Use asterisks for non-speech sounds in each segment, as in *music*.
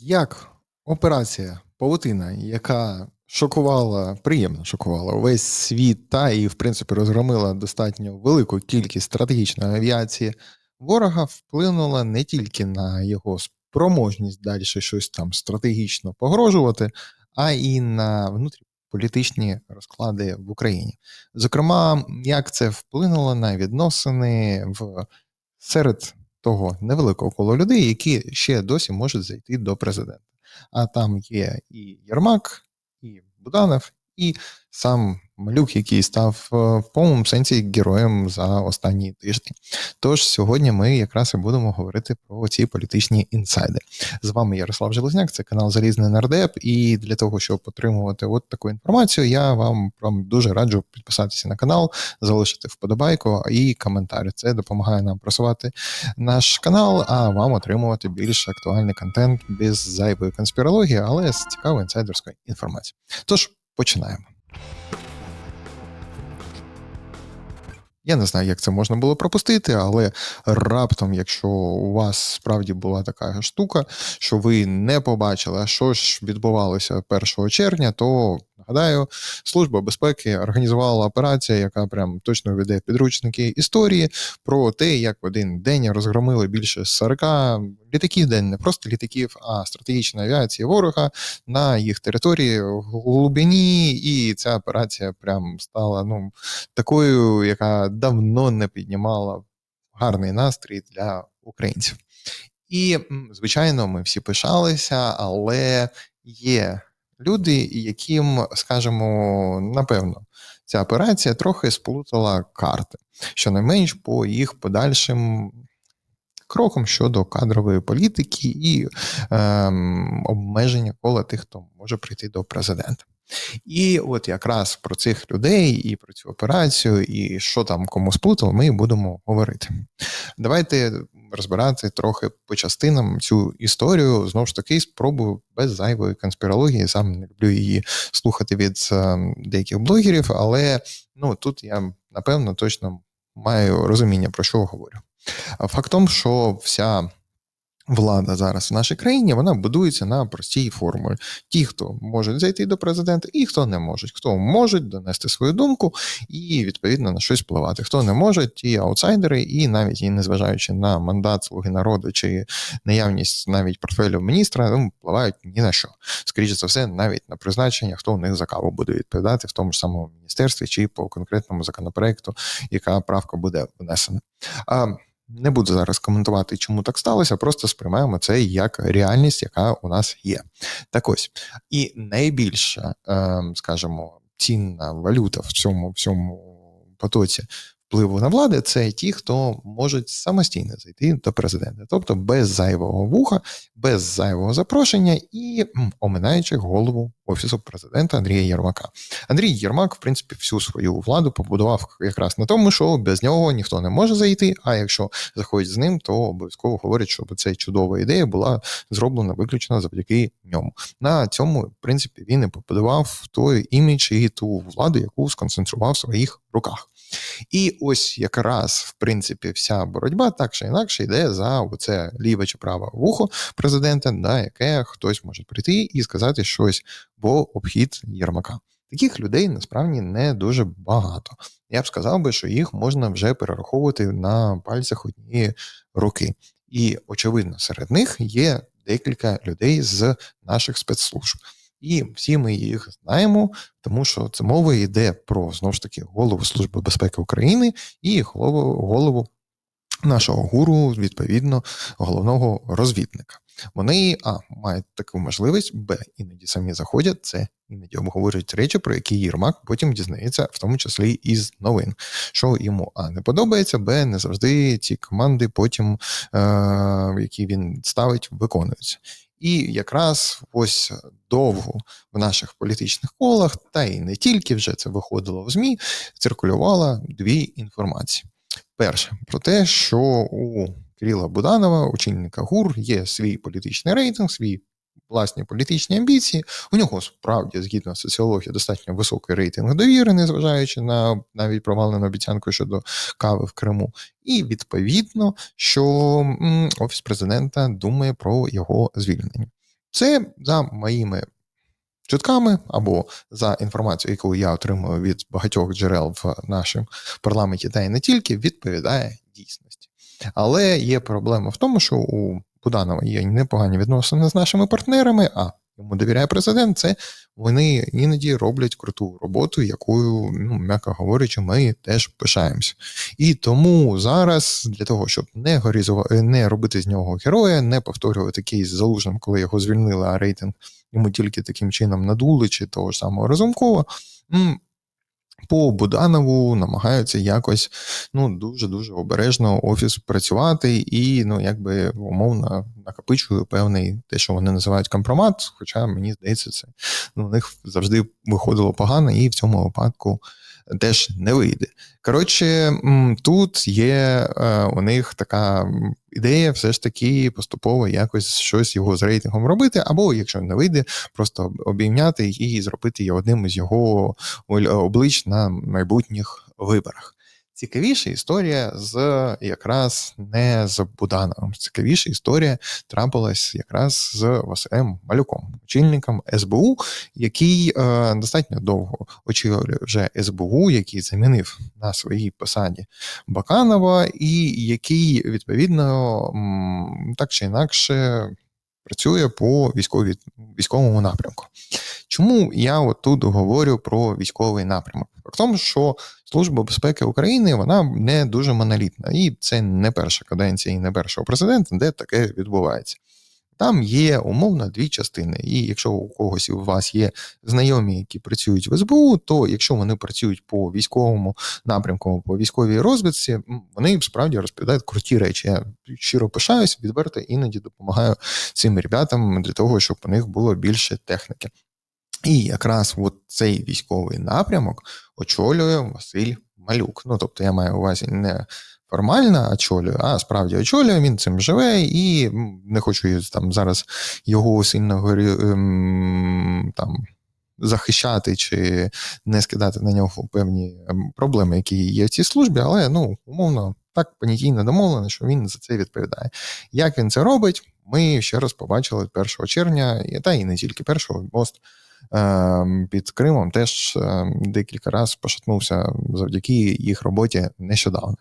Як операція Павутина, яка шокувала, приємно шокувала увесь світ та і, в принципі, розгромила достатньо велику кількість стратегічної авіації ворога, вплинула не тільки на його спроможність далі щось там стратегічно погрожувати, а і на внутрішньополітичні розклади в Україні. Зокрема, як це вплинуло на відносини в серед того невеликого коло людей, які ще досі можуть зайти до президента. А там є і Єрмак, і Буданов, і сам малюк, який став е, в повному сенсі героєм за останні тижні. Тож сьогодні ми якраз і будемо говорити про ці політичні інсайди. З вами Ярослав Железняк, це канал Залізний Нардеп. І для того, щоб отримувати от таку інформацію, я вам вам дуже раджу підписатися на канал, залишити вподобайку і коментар. Це допомагає нам просувати наш канал, а вам отримувати більш актуальний контент без зайвої конспірології, але з цікавою інсайдерською інформацією. Тож починаємо. Я не знаю, як це можна було пропустити, але раптом, якщо у вас справді була така штука, що ви не побачили, що ж відбувалося 1 червня, то нагадаю, служба безпеки організувала операцію, яка прям точно веде підручники історії про те, як в один день розгромили більше 40 літаків день, не просто літаків, а стратегічної авіації ворога на їх території в глибині, і ця операція прям стала ну такою, яка давно не піднімала гарний настрій для українців. І, звичайно, ми всі пишалися, але є люди, яким, скажімо, напевно, ця операція трохи сплутала карти, щонайменш по їх подальшим кроком щодо кадрової політики і ем, обмеження кола тих, хто може прийти до президента. І от якраз про цих людей і про цю операцію, і що там кому сплутало, ми будемо говорити. Давайте розбирати трохи по частинам цю історію. Знову ж таки, спробую без зайвої конспірології. Сам не люблю її слухати від ем, деяких блогерів, але ну тут я напевно точно маю розуміння, про що говорю. Фактом, що вся влада зараз в нашій країні вона будується на простій формулі. Ті, хто можуть зайти до президента, і хто не можуть. Хто можуть донести свою думку і відповідно на щось впливати. Хто не може, ті аутсайдери, і навіть і незважаючи на мандат слуги народу чи наявність навіть портфелю міністра, ну, впливають ні на що. Скоріше за все, навіть на призначення, хто у них за каву буде відповідати в тому ж самому міністерстві чи по конкретному законопроекту, яка правка буде внесена. Не буду зараз коментувати, чому так сталося, просто сприймаємо це як реальність, яка у нас є. Так ось і найбільша, ем, скажімо, цінна валюта в цьому всьому потоці впливу на влади це ті, хто можуть самостійно зайти до президента, тобто без зайвого вуха, без зайвого запрошення і оминаючи голову офісу президента Андрія Єрмака. Андрій Єрмак, в принципі, всю свою владу побудував якраз на тому, що без нього ніхто не може зайти. А якщо заходять з ним, то обов'язково говорять, щоб ця чудова ідея була зроблена виключно завдяки ньому. На цьому, в принципі, він і побудував той імідж і ту владу, яку сконцентрував в своїх руках. І ось якраз, в принципі, вся боротьба так чи інакше йде за оце ліве чи праве вухо президента, на яке хтось може прийти і сказати щось в обхід Єрмака. Таких людей насправді не дуже багато. Я б сказав би, що їх можна вже перераховувати на пальцях однієї руки. І, очевидно, серед них є декілька людей з наших спецслужб. І всі ми їх знаємо, тому що це мова йде про знову ж таки голову Служби безпеки України і голову голову нашого гуру, відповідно, головного розвідника. Вони а мають таку можливість, б іноді самі заходять. Це іноді обговорюють речі, про які Єрмак потім дізнається, в тому числі із новин, що йому а не подобається, б не завжди ці команди, потім е, які він ставить, виконуються. І якраз ось довго в наших політичних колах, та й не тільки вже це виходило в ЗМІ, циркулювала дві інформації. Перше про те, що у Кирила Буданова, очільника ГУР, є свій політичний рейтинг, свій власні політичні амбіції. У нього справді, згідно з соціології, достатньо високий рейтинг довіри, незважаючи на навіть провалену обіцянку щодо кави в Криму. І відповідно, що офіс президента думає про його звільнення. Це за моїми чутками або за інформацією, яку я отримую від багатьох джерел в нашому парламенті, та й не тільки, відповідає дійсності. Але є проблема в тому, що у Буданова є непогані відносини з нашими партнерами. а йому довіряє президент, це вони іноді роблять круту роботу, якою, ну, м'яко говорячи, ми теж пишаємося. І тому зараз для того, щоб не не робити з нього героя, не повторювати кейс з залужним, коли його звільнили, а рейтинг йому тільки таким чином надули, чи того ж самого Разумкова, по Буданову намагаються якось ну дуже дуже обережно офіс працювати і ну якби умовно накопичує певний те, що вони називають компромат. Хоча мені здається, це ну, у них завжди виходило погано, і в цьому випадку теж не вийде. Коротше, тут є е, у них така ідея, все ж таки поступово якось щось його з рейтингом робити, або якщо не вийде, просто обійняти і зробити одним із його облич на майбутніх виборах. Цікавіша історія з якраз не з Будановим. Цікавіша історія трапилась якраз з Василем Малюком, очільником СБУ, який е, достатньо довго очолює вже СБУ, який замінив на своїй посаді Баканова, і який відповідно так чи інакше працює по військовій військовому напрямку. Чому я от тут говорю про військовий напрямок? В тому, що Служба безпеки України вона не дуже монолітна, і це не перша каденція і не першого президента, де таке відбувається. Там є умовно дві частини. І якщо у когось у вас є знайомі, які працюють в СБУ, то якщо вони працюють по військовому напрямку, по військовій розвідці, вони справді розповідають круті речі. Я щиро пишаюсь, відверто іноді допомагаю цим ребятам для того, щоб у них було більше техніки. І якраз от цей військовий напрямок очолює Василь Малюк. Ну тобто я маю увазі не формально очолює, а справді очолює, він цим живе, і не хочу там зараз його сильно ем, там. Захищати чи не скидати на нього певні ем, проблеми, які є в цій службі, але ну умовно так понятійно домовлено, що він за це відповідає. Як він це робить, ми ще раз побачили 1 червня, та і не тільки першого мост під Кримом теж ем, декілька разів пошатнувся завдяки їх роботі нещодавно.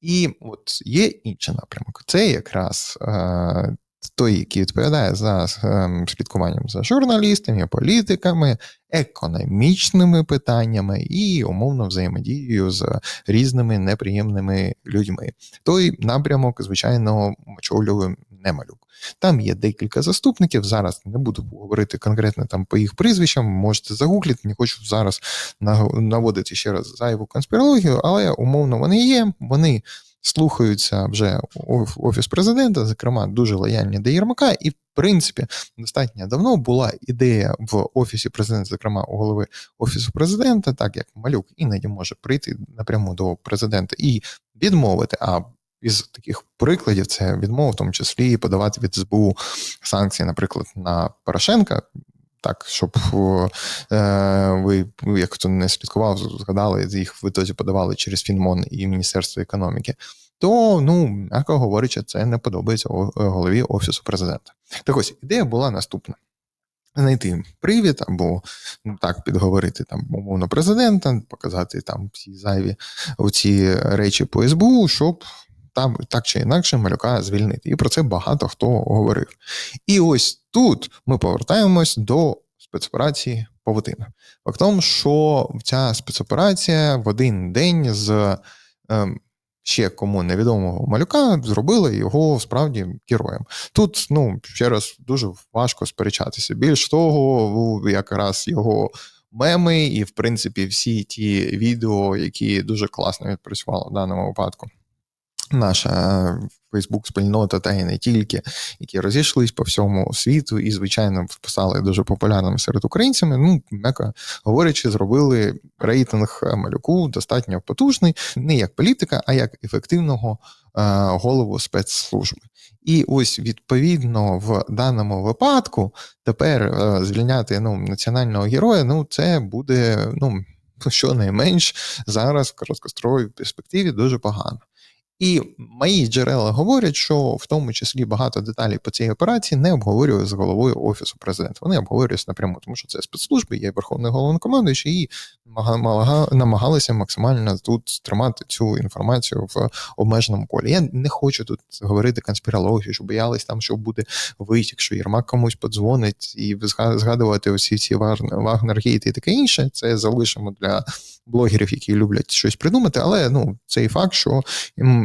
І от є інший напрямок. Це якраз е, той, який відповідає за ем, слідкуванням за журналістами, політиками, економічними питаннями і умовно взаємодією з різними неприємними людьми. Той напрямок, звичайно, очолює Немалюк. Там є декілька заступників. Зараз не буду говорити конкретно там по їх прізвищам, можете загуглити, не хочу зараз наводити ще раз зайву конспірологію, але умовно вони є, вони слухаються вже офіс президента, зокрема, дуже лояльні до Єрмака, і в принципі достатньо давно була ідея в офісі президента, зокрема у голови офісу президента, так як малюк іноді може прийти напряму до президента і відмовити. а із таких прикладів це відмова, в тому числі подавати від СБУ санкції, наприклад, на Порошенка. Так, щоб е, ви, як хто не слідкував, згадали, їх в ітозі подавали через Фінмон і Міністерство економіки, то, ну, м'яко говорячи, це не подобається голові Офісу президента. Так ось ідея була наступна: знайти привід або ну, так підговорити там умовно президента, показати там всі зайві оці речі по СБУ, щоб там так чи інакше малюка звільнити. І про це багато хто говорив. І ось тут ми повертаємось до спецоперації Павутина. Фактом, що ця спецоперація в один день з ем, ще кому невідомого малюка зробили його справді героєм. Тут, ну ще раз, дуже важко сперечатися. Більш того, якраз його. Меми, і, в принципі, всі ті відео, які дуже класно відпрацювали в даному випадку наша Фейсбук-спільнота, та й не тільки, які розійшлись по всьому світу, і, звичайно, стали дуже популярними серед українцями. Ну, м'яко говорячи, зробили рейтинг малюку достатньо потужний, не як політика, а як ефективного е, голову спецслужби. І ось відповідно в даному випадку тепер е, звільняти ну, національного героя, ну це буде ну. Щонайменш зараз в короткостровій перспективі дуже погано. І мої джерела говорять, що в тому числі багато деталей по цій операції не обговорює з головою офісу президента. Вони обговорюються напряму, тому що це спецслужби, є верховний головнокомандуючий, і мага- намагалися максимально тут тримати цю інформацію в обмеженому колі. Я не хочу тут говорити конспірологію, що боялись там, що буде витік, що Єрмак комусь подзвонить і зга- згадувати усі ці вагнергейти і таке інше. Це залишимо для блогерів, які люблять щось придумати. Але ну цей факт, що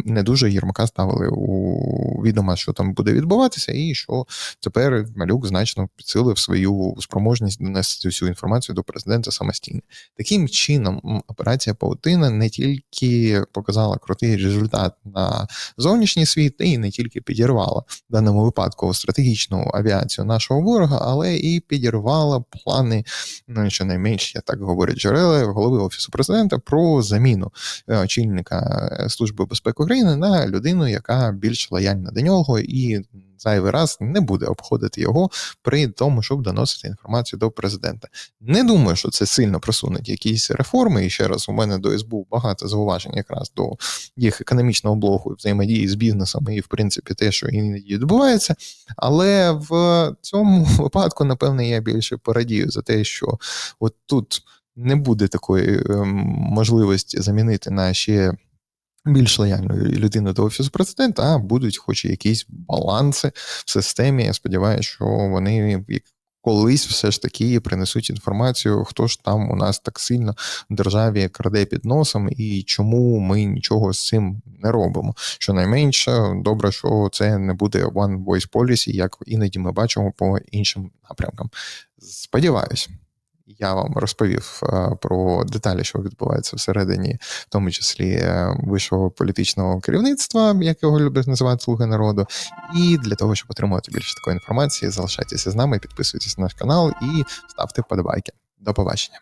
не дуже Єрмака ставили у відома, що там буде відбуватися, і що тепер малюк значно підсилив свою спроможність донести всю інформацію до президента самостійно. Таким чином, операція Паутина не тільки показала крутий результат на зовнішній світ, і не тільки підірвала в даному випадку стратегічну авіацію нашого ворога, але і підірвала плани, ну щонайменш, я так говорять джерела голови офісу президента про заміну е, очільника е, служби безпеки України на людину, яка більш лояльна до нього і зайвий раз не буде обходити його при тому, щоб доносити інформацію до президента. Не думаю, що це сильно просунуть якісь реформи. І ще раз у мене до СБУ багато зауважень якраз до їх економічного блоку, взаємодії з бізнесом і, в принципі, те, що іноді відбувається. Але в цьому *laughs* випадку, напевне, я більше порадію за те, що от тут не буде такої ем, можливості замінити на ще більш лояльною людину до офісу президента, а будуть хоч якісь баланси в системі. Я сподіваюся, що вони колись все ж таки принесуть інформацію, хто ж там у нас так сильно в державі краде під носом, і чому ми нічого з цим не робимо. Щонайменше, добре, що це не буде one voice policy, як іноді ми бачимо по іншим напрямкам. Сподіваюсь. Я вам розповів е, про деталі, що відбувається всередині, в тому числі е, вищого політичного керівництва, як його люблять називати Слуги народу. І для того, щоб отримувати більше такої інформації, залишайтеся з нами, підписуйтесь на наш канал і ставте вподобайки. До побачення.